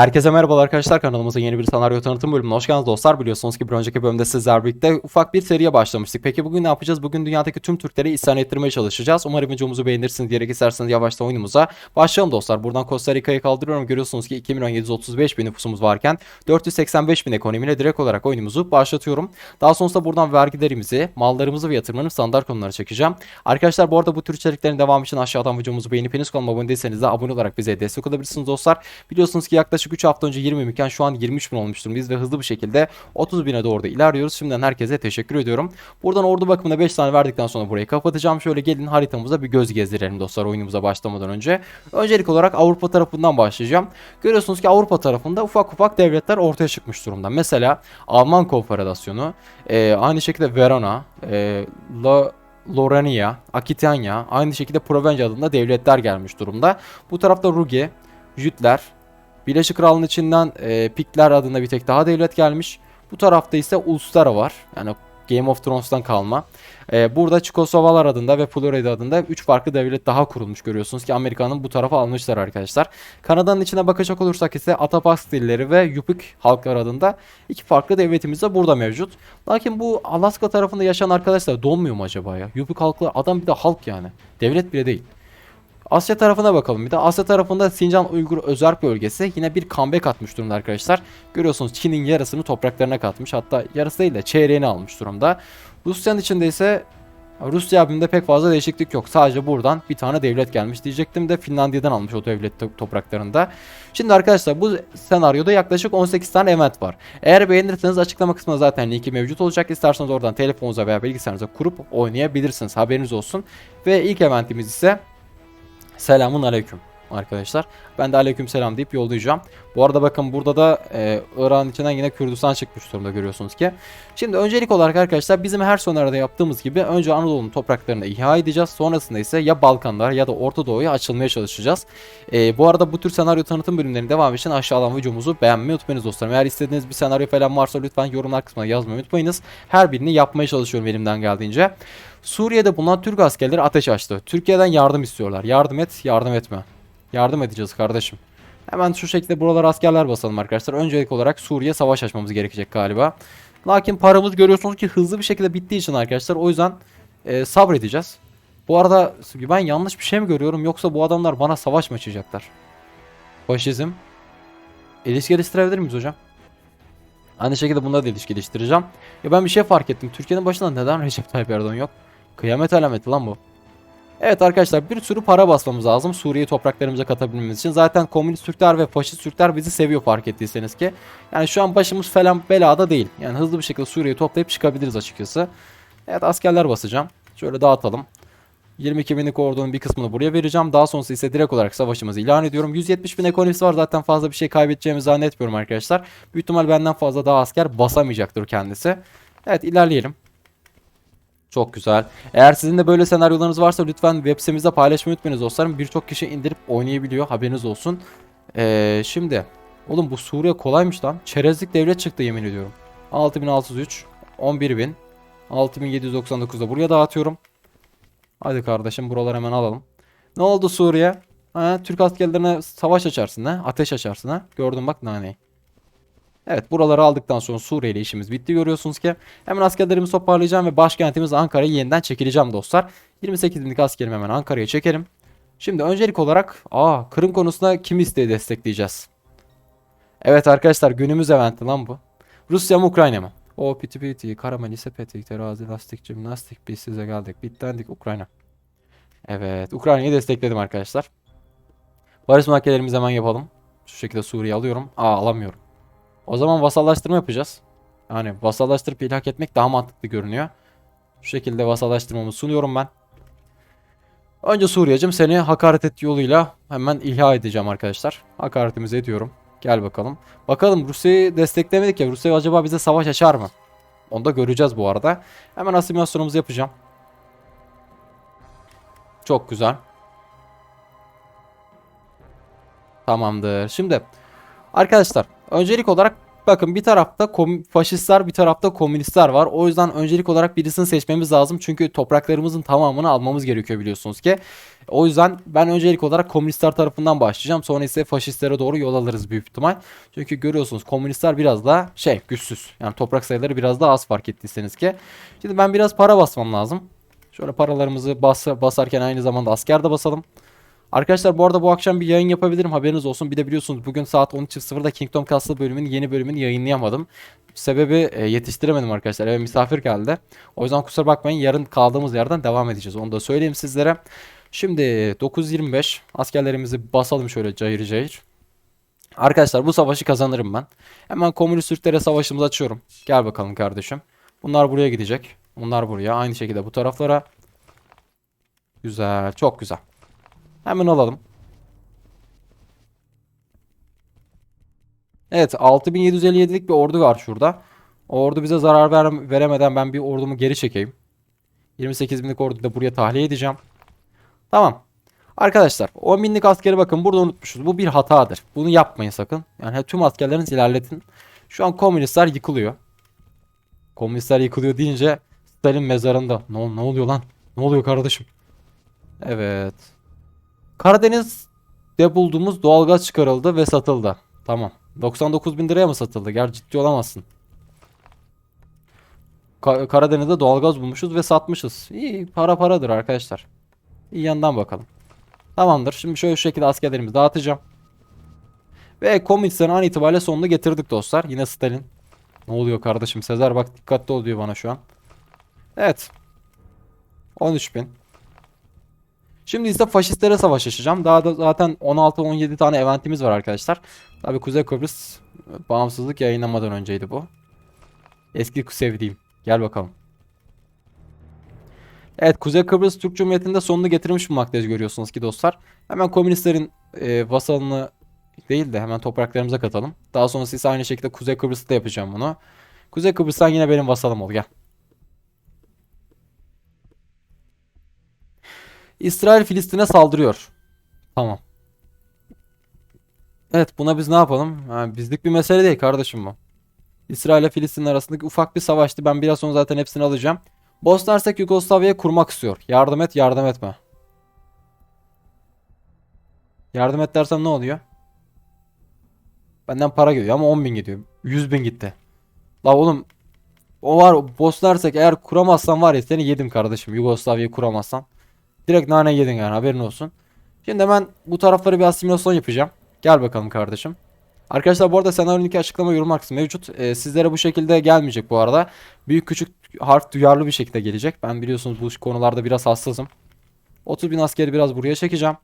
Herkese merhabalar arkadaşlar kanalımızın yeni bir senaryo tanıtım bölümüne hoş geldiniz dostlar. Biliyorsunuz ki bir önceki bölümde sizler birlikte ufak bir seriye başlamıştık. Peki bugün ne yapacağız? Bugün dünyadaki tüm Türkleri isyan ettirmeye çalışacağız. Umarım videomuzu beğenirsiniz diyerek isterseniz yavaştan oyunumuza başlayalım dostlar. Buradan Costa Rica'yı kaldırıyorum. Görüyorsunuz ki 2 milyon 735 bin nüfusumuz varken 485 bin ekonomiyle direkt olarak oyunumuzu başlatıyorum. Daha sonrasında buradan vergilerimizi, mallarımızı ve yatırımlarını standart konulara çekeceğim. Arkadaşlar bu arada bu tür içeriklerin devamı için aşağıdan videomuzu beğenip henüz kanalıma abone değilseniz de abone olarak bize destek olabilirsiniz dostlar. Biliyorsunuz ki yaklaşık 3 hafta önce 20 iken şu an 23 bin olmuş durumdayız ve hızlı bir şekilde 30 bine doğru da ilerliyoruz. Şimdiden herkese teşekkür ediyorum. Buradan ordu bakımına 5 tane verdikten sonra burayı kapatacağım. Şöyle gelin haritamıza bir göz gezdirelim dostlar oyunumuza başlamadan önce. Öncelik olarak Avrupa tarafından başlayacağım. Görüyorsunuz ki Avrupa tarafında ufak ufak devletler ortaya çıkmış durumda. Mesela Alman Konfederasyonu, e, aynı şekilde Verona, e, La Lorania, Akitania, aynı şekilde Provence adında devletler gelmiş durumda. Bu tarafta Ruge, Jütler, Birleşik Krallığın içinden e, Pikler adında bir tek daha devlet gelmiş. Bu tarafta ise Ulustara var. Yani Game of Thrones'tan kalma. E, burada Çikosovalar adında ve Florida adında 3 farklı devlet daha kurulmuş görüyorsunuz ki Amerika'nın bu tarafa almışlar arkadaşlar. Kanada'nın içine bakacak olursak ise Atapas dilleri ve Yupik halklar adında iki farklı devletimiz de burada mevcut. Lakin bu Alaska tarafında yaşayan arkadaşlar donmuyor mu acaba ya? Yupik halkı adam bir de halk yani. Devlet bile değil. Asya tarafına bakalım bir de. Asya tarafında Sincan Uygur Özerk bölgesi yine bir comeback atmış durumda arkadaşlar. Görüyorsunuz Çin'in yarısını topraklarına katmış. Hatta yarısı değil de çeyreğini almış durumda. Rusya'nın içinde ise Rusya abimde pek fazla değişiklik yok. Sadece buradan bir tane devlet gelmiş diyecektim de Finlandiya'dan almış o devlet to- topraklarında. Şimdi arkadaşlar bu senaryoda yaklaşık 18 tane event var. Eğer beğenirseniz açıklama kısmında zaten linki mevcut olacak. İsterseniz oradan telefonunuza veya bilgisayarınıza kurup oynayabilirsiniz. Haberiniz olsun. Ve ilk eventimiz ise Selamun aleyküm arkadaşlar. Ben de aleyküm selam deyip yollayacağım. Bu arada bakın burada da e, Irak'ın içinden yine Kürdistan çıkmış durumda görüyorsunuz ki. Şimdi öncelik olarak arkadaşlar bizim her sonlarda yaptığımız gibi önce Anadolu'nun topraklarını ihya edeceğiz. Sonrasında ise ya Balkanlar ya da Orta Doğu'ya açılmaya çalışacağız. E, bu arada bu tür senaryo tanıtım bölümlerinin devamı için aşağıdan videomuzu beğenmeyi unutmayınız dostlarım. Eğer istediğiniz bir senaryo falan varsa lütfen yorumlar kısmına yazmayı unutmayınız. Her birini yapmaya çalışıyorum elimden geldiğince. Suriye'de bulunan Türk askerleri ateş açtı. Türkiye'den yardım istiyorlar. Yardım et, yardım etme. Yardım edeceğiz kardeşim. Hemen şu şekilde buralara askerler basalım arkadaşlar. Öncelik olarak Suriye savaş açmamız gerekecek galiba. Lakin paramız görüyorsunuz ki hızlı bir şekilde bittiği için arkadaşlar o yüzden e, sabredeceğiz. Bu arada ben yanlış bir şey mi görüyorum yoksa bu adamlar bana savaş mı açacaklar? Faşizm. İlişki geliştirebilir miyiz hocam? Aynı şekilde bunda da ilişki geliştireceğim. Ya ben bir şey fark ettim. Türkiye'nin başında neden Recep Tayyip Erdoğan yok? Kıyamet alameti lan bu. Evet arkadaşlar bir sürü para basmamız lazım Suriye topraklarımıza katabilmemiz için. Zaten komünist Türkler ve faşist Türkler bizi seviyor fark ettiyseniz ki. Yani şu an başımız falan belada değil. Yani hızlı bir şekilde Suriye'yi toplayıp çıkabiliriz açıkçası. Evet askerler basacağım. Şöyle dağıtalım. 22 binlik ordunun bir kısmını buraya vereceğim. Daha sonrası ise direkt olarak savaşımızı ilan ediyorum. 170 bin ekonomisi var. Zaten fazla bir şey kaybedeceğimizi zannetmiyorum arkadaşlar. Büyük ihtimal benden fazla daha asker basamayacaktır kendisi. Evet ilerleyelim. Çok güzel. Eğer sizin de böyle senaryolarınız varsa lütfen web sitemizde paylaşmayı unutmayınız dostlarım. Birçok kişi indirip oynayabiliyor. Haberiniz olsun. Ee, şimdi. Oğlum bu Suriye kolaymış lan. Çerezlik devlet çıktı yemin ediyorum. 6603. 11000. 6799'da buraya dağıtıyorum. Hadi kardeşim buraları hemen alalım. Ne oldu Suriye? Ha, Türk askerlerine savaş açarsın ha? Ateş açarsın ha? Gördüm bak naneyi. Evet buraları aldıktan sonra Suriye ile işimiz bitti görüyorsunuz ki. Hemen askerlerimi toparlayacağım ve başkentimiz Ankara'yı yeniden çekileceğim dostlar. 28 binlik askerimi hemen Ankara'ya çekelim. Şimdi öncelik olarak aa Kırım konusunda kim isteği destekleyeceğiz? Evet arkadaşlar günümüz eventi lan bu. Rusya mı Ukrayna mı? O piti piti, karamel, sepeti, terazi, lastik, jimnastik, biz size geldik, bittendik Ukrayna. Evet Ukrayna'yı destekledim arkadaşlar. Barış mahkemelerimizi hemen yapalım. Şu şekilde Suriye alıyorum. Aa alamıyorum. O zaman vasallaştırma yapacağız. Yani vasallaştırıp ilhak etmek daha mantıklı görünüyor. Şu şekilde vasallaştırmamı sunuyorum ben. Önce Suriyecim seni hakaret et yoluyla hemen ihya edeceğim arkadaşlar. Hakaretimizi ediyorum. Gel bakalım. Bakalım Rusya'yı desteklemedik ya. Rusya acaba bize savaş açar mı? Onu da göreceğiz bu arada. Hemen asimilasyonumuzu yapacağım. Çok güzel. Tamamdır. Şimdi arkadaşlar öncelik olarak Bakın bir tarafta faşistler bir tarafta komünistler var. O yüzden öncelik olarak birisini seçmemiz lazım. Çünkü topraklarımızın tamamını almamız gerekiyor biliyorsunuz ki. O yüzden ben öncelik olarak komünistler tarafından başlayacağım. Sonra ise faşistlere doğru yol alırız büyük ihtimal. Çünkü görüyorsunuz komünistler biraz daha şey güçsüz. Yani toprak sayıları biraz daha az fark ettiyseniz ki. Şimdi ben biraz para basmam lazım. Şöyle paralarımızı bas basarken aynı zamanda asker de basalım. Arkadaşlar bu arada bu akşam bir yayın yapabilirim haberiniz olsun. Bir de biliyorsunuz bugün saat 13.00'da Kingdom Castle bölümünün yeni bölümünü yayınlayamadım. Sebebi e, yetiştiremedim arkadaşlar. Eve misafir geldi. O yüzden kusura bakmayın yarın kaldığımız yerden devam edeceğiz. Onu da söyleyeyim sizlere. Şimdi 9.25 askerlerimizi basalım şöyle cayır cayır. Arkadaşlar bu savaşı kazanırım ben. Hemen komünist Türklere savaşımızı açıyorum. Gel bakalım kardeşim. Bunlar buraya gidecek. Bunlar buraya. Aynı şekilde bu taraflara. Güzel. Çok güzel. Hemen alalım. Evet 6757'lik bir ordu var şurada. O ordu bize zarar ver- veremeden ben bir ordumu geri çekeyim. 28 binlik orduyu da buraya tahliye edeceğim. Tamam. Arkadaşlar 10 binlik askeri bakın burada unutmuşuz. Bu bir hatadır. Bunu yapmayın sakın. Yani tüm askerlerinizi ilerletin. Şu an komünistler yıkılıyor. Komünistler yıkılıyor deyince Stalin mezarında. Ne, ne oluyor lan? Ne oluyor kardeşim? Evet. Karadeniz'de bulduğumuz doğalgaz çıkarıldı ve satıldı. Tamam. 99 bin liraya mı satıldı? Gel ciddi olamazsın. Ka- Karadeniz'de doğalgaz bulmuşuz ve satmışız. İyi para paradır arkadaşlar. İyi yandan bakalım. Tamamdır. Şimdi şöyle şu şekilde askerlerimizi dağıtacağım. Ve komünistlerin an itibariyle sonunu getirdik dostlar. Yine Stalin. Ne oluyor kardeşim? Sezer bak dikkatli ol diyor bana şu an. Evet. 13 bin. Şimdi ise faşistlere savaş açacağım. Daha da zaten 16-17 tane eventimiz var arkadaşlar. Tabi Kuzey Kıbrıs e, bağımsızlık yayınlamadan önceydi bu. Eski sevdiğim. Gel bakalım. Evet Kuzey Kıbrıs Türk Cumhuriyeti'nde sonunu getirmiş bulmaktayız görüyorsunuz ki dostlar. Hemen komünistlerin e, vasalını değil de hemen topraklarımıza katalım. Daha sonrası ise aynı şekilde Kuzey Kıbrıs'ta yapacağım bunu. Kuzey Kıbrıs'tan yine benim vasalım ol gel. İsrail Filistin'e saldırıyor. Tamam. Evet buna biz ne yapalım? Ha, bizlik bir mesele değil kardeşim bu. İsrail ile Filistin arasındaki ufak bir savaştı. Ben biraz sonra zaten hepsini alacağım. Bosna Hersek Yugoslavya'yı kurmak istiyor. Yardım et, yardım etme. Yardım et dersem ne oluyor? Benden para gidiyor ama 10 bin gidiyor. 100 bin gitti. La oğlum o var Bosna Hersek eğer kuramazsan var ya seni yedim kardeşim. Yugoslavya'yı kuramazsan. Direkt nane yedin yani haberin olsun. Şimdi hemen bu tarafları bir asimilasyon yapacağım. Gel bakalım kardeşim. Arkadaşlar bu arada senaryonun iki açıklama yorum kısmı mevcut. Ee, sizlere bu şekilde gelmeyecek bu arada. Büyük küçük harf duyarlı bir şekilde gelecek. Ben biliyorsunuz bu konularda biraz hassasım. 30 bin askeri biraz buraya çekeceğim.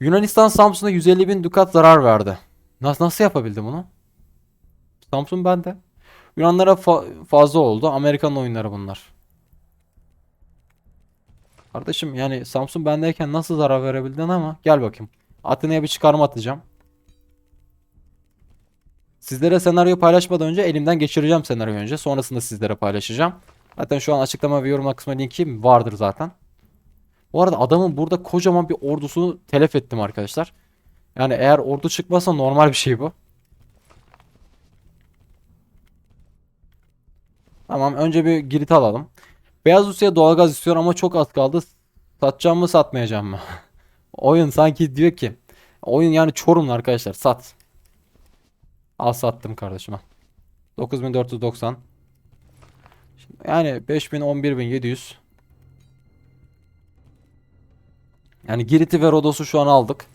Yunanistan Samsun'a 150 bin dukat zarar verdi. Nasıl, nasıl yapabildim bunu? Samsun bende. Yunanlara fa- fazla oldu. Amerikan oyunları bunlar. Kardeşim yani Samsun bendeyken nasıl zarar verebildin ama gel bakayım. Atina'ya bir çıkarma atacağım. Sizlere senaryo paylaşmadan önce elimden geçireceğim senaryo önce. Sonrasında sizlere paylaşacağım. Zaten şu an açıklama ve yorum kısmına linki vardır zaten. Bu arada adamın burada kocaman bir ordusunu telef ettim arkadaşlar. Yani eğer ordu çıkmasa normal bir şey bu. Tamam önce bir Girit alalım. Beyaz Rusya doğalgaz istiyor ama çok az kaldı. Satacağım mı satmayacağım mı? Oyun sanki diyor ki. Oyun yani Çorumlu arkadaşlar sat. Al sattım kardeşim al. 9490. Şimdi Yani 5000 11700. Yani Girit'i ve Rodos'u şu an aldık.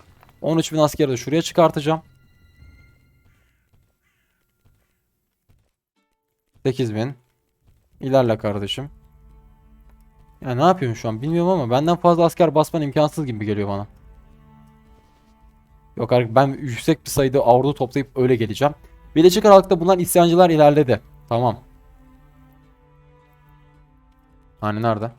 13000 askeri de şuraya çıkartacağım. 8000. İlerle kardeşim. Ya ne yapıyorsun şu an bilmiyorum ama benden fazla asker basman imkansız gibi geliyor bana. Yok artık ben yüksek bir sayıda ordu toplayıp öyle geleceğim. Birleşik Krallık'ta bulunan isyancılar ilerledi. Tamam. Hani nerede?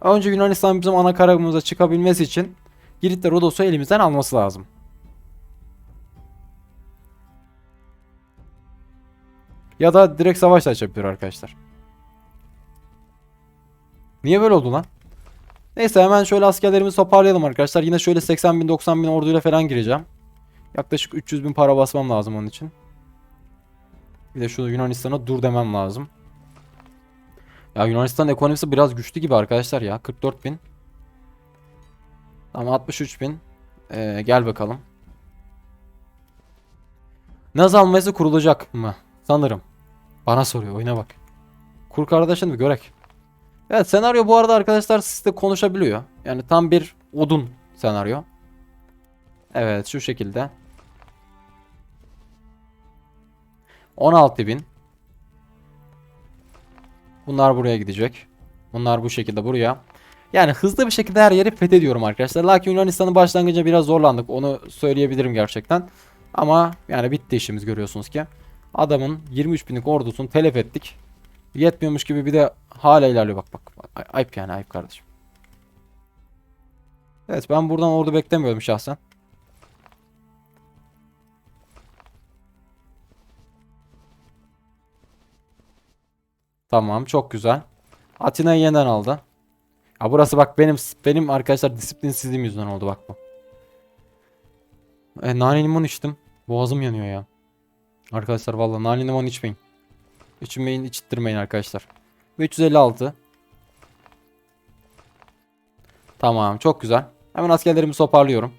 Önce Yunanistan bizim ana karabımıza çıkabilmesi için Girit'le Rodos'u elimizden alması lazım. Ya da direkt savaş da açabilir arkadaşlar. Niye böyle oldu lan? Neyse hemen şöyle askerlerimizi toparlayalım arkadaşlar. Yine şöyle 80 bin 90 bin orduyla falan gireceğim. Yaklaşık 300 bin para basmam lazım onun için. Bir de şu Yunanistan'a dur demem lazım. Ya Yunanistan ekonomisi biraz güçlü gibi arkadaşlar ya. 44 bin. Tamam 63 bin. Ee, gel bakalım. Naz alması kurulacak mı? Sanırım. Bana soruyor oyuna bak. Kur kardeşin mi görek. Evet senaryo bu arada arkadaşlar sizde konuşabiliyor. Yani tam bir odun senaryo. Evet şu şekilde. 16.000. Bunlar buraya gidecek. Bunlar bu şekilde buraya. Yani hızlı bir şekilde her yeri fethediyorum arkadaşlar. Lakin Yunanistan'ın başlangıcında biraz zorlandık. Onu söyleyebilirim gerçekten. Ama yani bitti işimiz görüyorsunuz ki. Adamın 23 binlik ordusunu telef ettik. Yetmiyormuş gibi bir de hala ilerliyor bak bak. Ay- Ayıp yani ayıp kardeşim. Evet ben buradan ordu beklemiyordum şahsen. Tamam çok güzel. Atina'yı yeniden aldı. Ya burası bak benim benim arkadaşlar disiplinsizliğim yüzünden oldu bak bu. E, nane limon içtim. Boğazım yanıyor ya. Arkadaşlar vallahi nane limon içmeyin. İçmeyin içittirmeyin arkadaşlar. 356. Tamam çok güzel. Hemen askerlerimi toparlıyorum.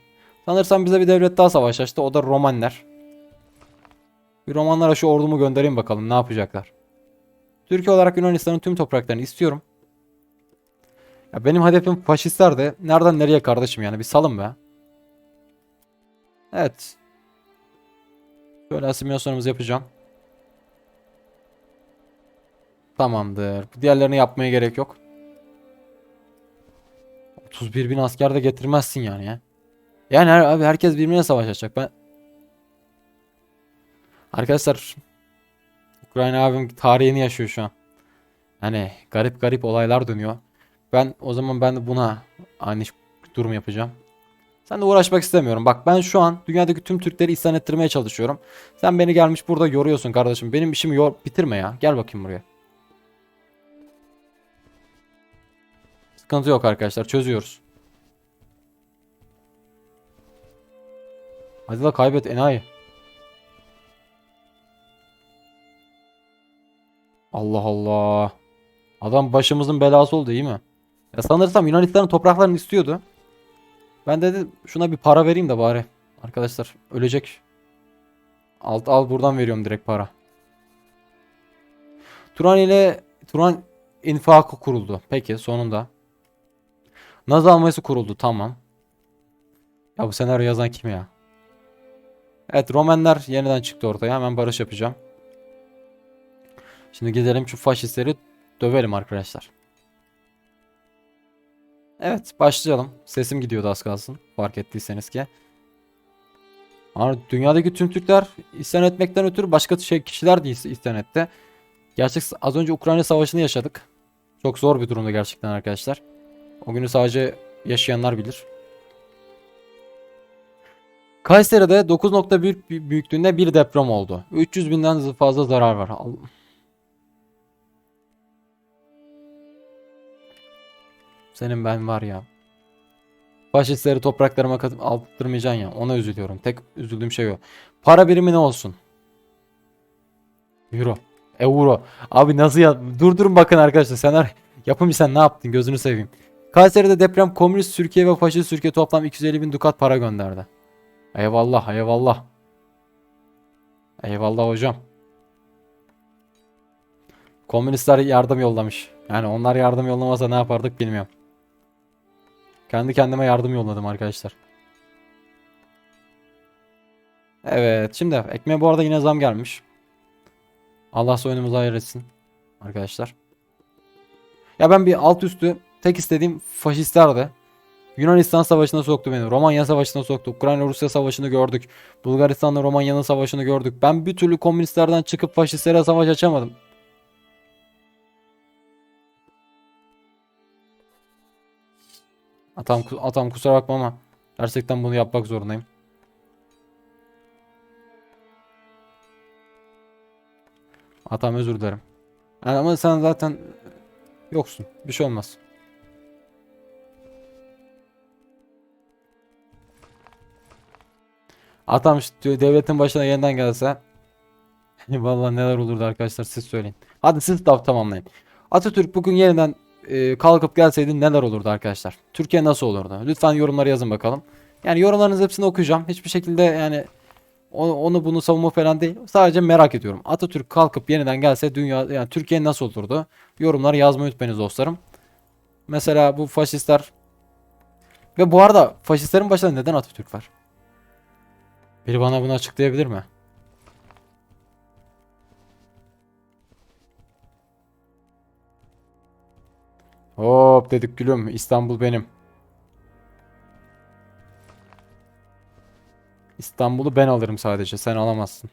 Sanırsam bize bir devlet daha savaş açtı. O da Romanlar. Bir Romanlara şu ordumu göndereyim bakalım ne yapacaklar. Türkiye olarak Yunanistan'ın tüm topraklarını istiyorum. Ya benim hedefim faşistler de nereden nereye kardeşim yani bir salın be. Evet. Şöyle asimilasyonumuzu yapacağım. Tamamdır. Diğerlerini yapmaya gerek yok. 31 bin asker de getirmezsin yani ya. Yani her- abi herkes birbirine savaş açacak. Ben Arkadaşlar Ukrayna abim tarihini yaşıyor şu an. Hani garip garip olaylar dönüyor. Ben o zaman ben de buna aynı durum yapacağım. Sen de uğraşmak istemiyorum. Bak ben şu an dünyadaki tüm Türkleri isyan ettirmeye çalışıyorum. Sen beni gelmiş burada yoruyorsun kardeşim. Benim işimi yor bitirme ya. Gel bakayım buraya. Sıkıntı yok arkadaşlar. Çözüyoruz. Hadi la kaybet enayi. Allah Allah. Adam başımızın belası oldu iyi mi? Ya sanırsam Yunanistan'ın topraklarını istiyordu. Ben de dedim şuna bir para vereyim de bari. Arkadaşlar ölecek. Alt al buradan veriyorum direkt para. Turan ile Turan infakı kuruldu. Peki sonunda. Naz alması kuruldu tamam. Ya bu senaryo yazan kim ya? Evet Romanlar yeniden çıktı ortaya. Hemen barış yapacağım. Şimdi gidelim şu faşistleri dövelim arkadaşlar. Evet başlayalım. Sesim gidiyordu az kalsın. Fark ettiyseniz ki. Ama dünyadaki tüm Türkler isyan etmekten ötürü başka şey kişiler de is- isyan etti. Gerçek az önce Ukrayna Savaşı'nı yaşadık. Çok zor bir durumda gerçekten arkadaşlar. O günü sadece yaşayanlar bilir. Kayseri'de 9.1 büyüklüğünde bir deprem oldu. 300 binden fazla zarar var. Senin ben var ya. Faşistleri topraklarıma katıp aldırmayacaksın ya. Ona üzülüyorum. Tek üzüldüğüm şey o. Para birimi ne olsun? Euro. Euro. Abi nasıl ya? Durdurun bakın arkadaşlar. Sen yapımcı sen ne yaptın? Gözünü seveyim. Kayseri'de deprem komünist Türkiye ve faşist Türkiye toplam 250 bin dukat para gönderdi. Eyvallah eyvallah. Eyvallah hocam. Komünistler yardım yollamış. Yani onlar yardım yollamasa ne yapardık bilmiyorum. Kendi kendime yardım yolladım arkadaşlar. Evet şimdi ekmeğe bu arada yine zam gelmiş. Allah soyunumuzu hayır etsin. Arkadaşlar. Ya ben bir alt üstü tek istediğim faşistlerdi. Yunanistan savaşına soktu beni. Romanya savaşına soktu. Ukrayna Rusya savaşını gördük. Bulgaristan'la Romanya'nın savaşını gördük. Ben bir türlü komünistlerden çıkıp faşistlere savaş açamadım. Atam, atam kusura bakma ama gerçekten bunu yapmak zorundayım. Atam özür dilerim. Yani ama sen zaten yoksun. Bir şey olmaz. Atam devletin başına yeniden gelse vallahi neler olurdu arkadaşlar siz söyleyin. Hadi siz de tamamlayın. Atatürk bugün yeniden e, kalkıp gelseydi neler olurdu arkadaşlar? Türkiye nasıl olurdu? Lütfen yorumlara yazın bakalım. Yani yorumlarınızın hepsini okuyacağım. Hiçbir şekilde yani onu, bunu savunma falan değil. Sadece merak ediyorum. Atatürk kalkıp yeniden gelse dünya yani Türkiye nasıl olurdu? Yorumlara yazmayı unutmayınız dostlarım. Mesela bu faşistler ve bu arada faşistlerin başında neden Atatürk var? Biri bana bunu açıklayabilir mi? Hop dedik gülüm. İstanbul benim. İstanbul'u ben alırım sadece. Sen alamazsın.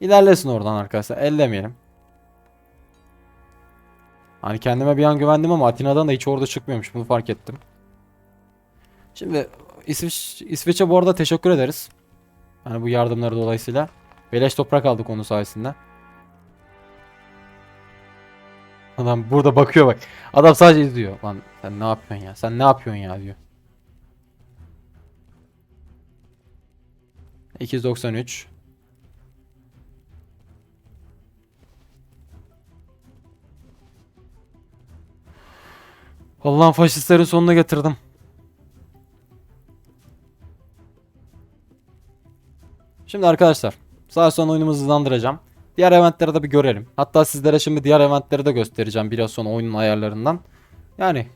İlerlesin oradan arkadaşlar. Ellemeyelim. Hani kendime bir an güvendim ama Atina'dan da hiç orada çıkmıyormuş. Bunu fark ettim. Şimdi İsviç, İsveç'e bu arada teşekkür ederiz. Hani bu yardımları dolayısıyla. Beleş toprak aldık onun sayesinde. Adam burada bakıyor bak. Adam sadece izliyor. Lan sen ne yapıyorsun ya? Sen ne yapıyorsun ya diyor. 293 Allah'ın faşistlerin sonuna getirdim. Şimdi arkadaşlar sağ son oyunumuzu hızlandıracağım. Diğer eventleri de bir görelim. Hatta sizlere şimdi diğer eventleri de göstereceğim biraz sonra oyunun ayarlarından. Yani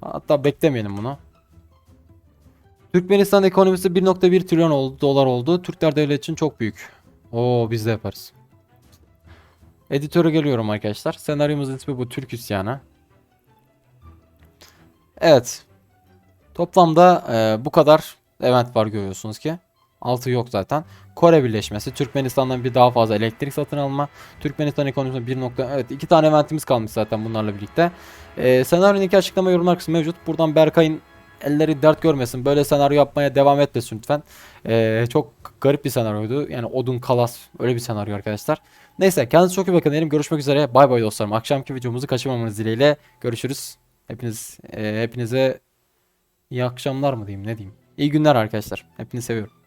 hatta beklemeyelim bunu. Türkmenistan ekonomisi 1.1 trilyon oldu, dolar oldu. Türkler devlet için çok büyük. Oo biz de yaparız. Editöre geliyorum arkadaşlar. Senaryomuzun ismi bu Türk İsyanı. Evet. Toplamda e, bu kadar event var görüyorsunuz ki. Altı yok zaten. Kore Birleşmesi, Türkmenistan'dan bir daha fazla elektrik satın alma, Türkmenistan ekonomisinde 1 nokta, evet iki tane eventimiz kalmış zaten bunlarla birlikte. Ee, senaryonun açıklama yorumlar kısmı mevcut. Buradan Berkay'ın elleri dert görmesin. Böyle senaryo yapmaya devam etmesin lütfen. Ee, çok garip bir senaryoydu. Yani odun kalas öyle bir senaryo arkadaşlar. Neyse kendinize çok iyi bakın diyelim. Görüşmek üzere. Bay bay dostlarım. Akşamki videomuzu kaçırmamanız dileğiyle. Görüşürüz. Hepiniz e, hepinize iyi akşamlar mı diyeyim ne diyeyim. İyi günler arkadaşlar. Hepinizi seviyorum.